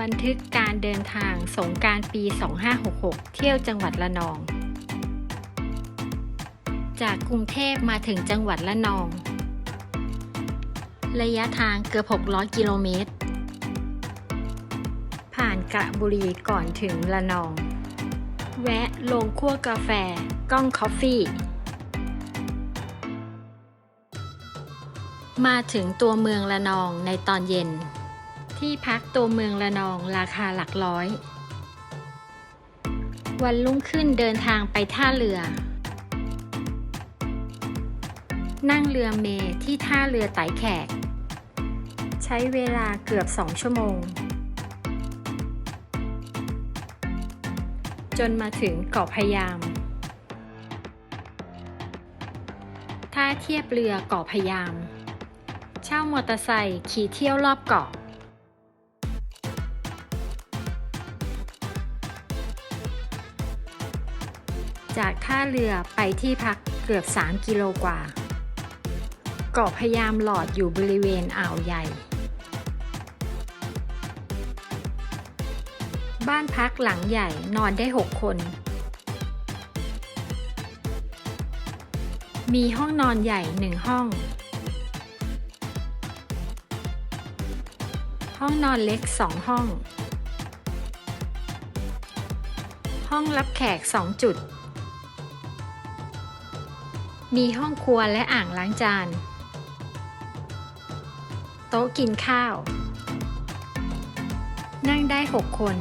บันทึกการเดินทางสงการปี 2566 เที่ยวจังหวัดละนอง จากกรุงเทพมาถึงจังหวัดละนอง ระยะทางเกือบ 600 กิโลเมตร ผ่านกระบุรีก่อนถึงละนอง แวะลงคั่วกาแฟ ก้องคอฟฟี่ มาถึงตัวเมืองละนองในตอนเย็น ที่พักตัวเมืองละนองราคาหลักร้อย วันรุ่งขึ้นเดินทางไปท่าเรือ นั่งเรือเมที่ท่าเรือไต่แขก ใช้เวลาเกือบสองชั่วโมง จนมาถึงเกาะพยาม ท่าเทียบเรือเกาะพยาม เช่ามอเตอร์ไซค์ขี่เที่ยวรอบเกาะ จากท่าเรือไปที่พักเกือบ 3 กิโลกว่า เกาะพยามหลอดอยู่บริเวณอ่าวใหญ่ บ้านพักหลังใหญ่นอนได้ 6 คน มีห้องนอนใหญ่หนึ่งห้อง ห้องนอนเล็กสองห้อง ห้องรับแขกสองจุด มีห้องครัวและอ่างล้างจาน โต๊ะกินข้าว นั่งได้ 6 คน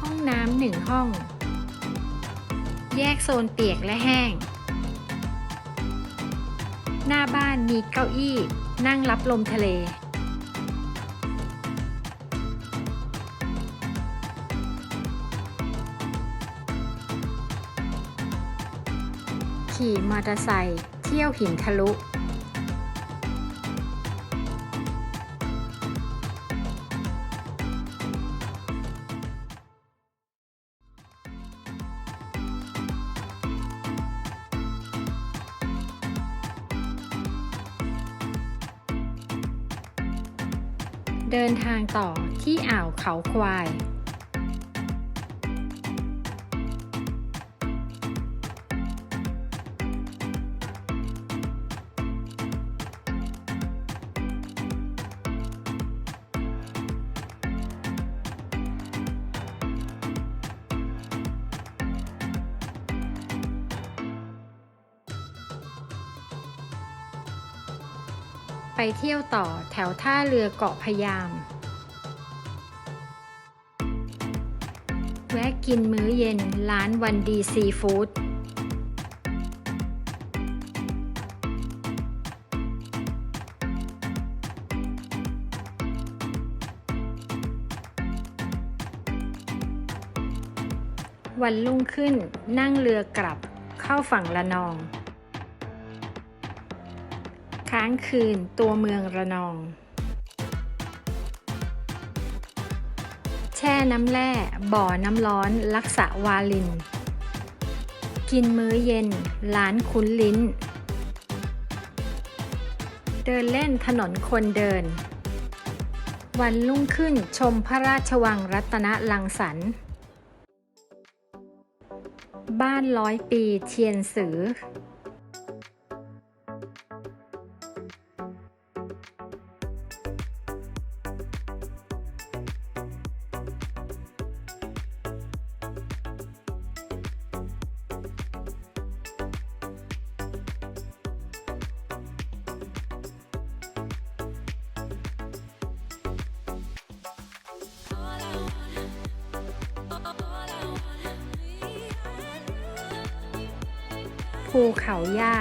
ห้องน้ำหนึ่งห้อง แยกโซนเปียกและแห้ง หน้าบ้านมีเก้าอี้นั่งรับลมทะเล ขี่มอเตอร์ไซค์เที่ยวหินทะลุ เดินทางต่อที่อ่าวเขาควาย เที่ยวต่อแถวท่าเรือเกาะพยาม แวะกินมื้อเย็นร้านวันดีซีฟู้ดวันรุ่งขึ้นนั่งเรือกลับเข้าฝั่งละนอง ค้างคืนตัวเมืองระนอง แช่น้ำแร่บ่อน้ำร้อนลักษะวาลิน กินมื้อเย็นร้านคุ้นลิ้น เดินเล่นถนนคนเดิน วันรุ่งขึ้นชมพระราชวังรัตนลังสรรค์บ้านร้อยปีเทียนสือ ภูเขาหญ้า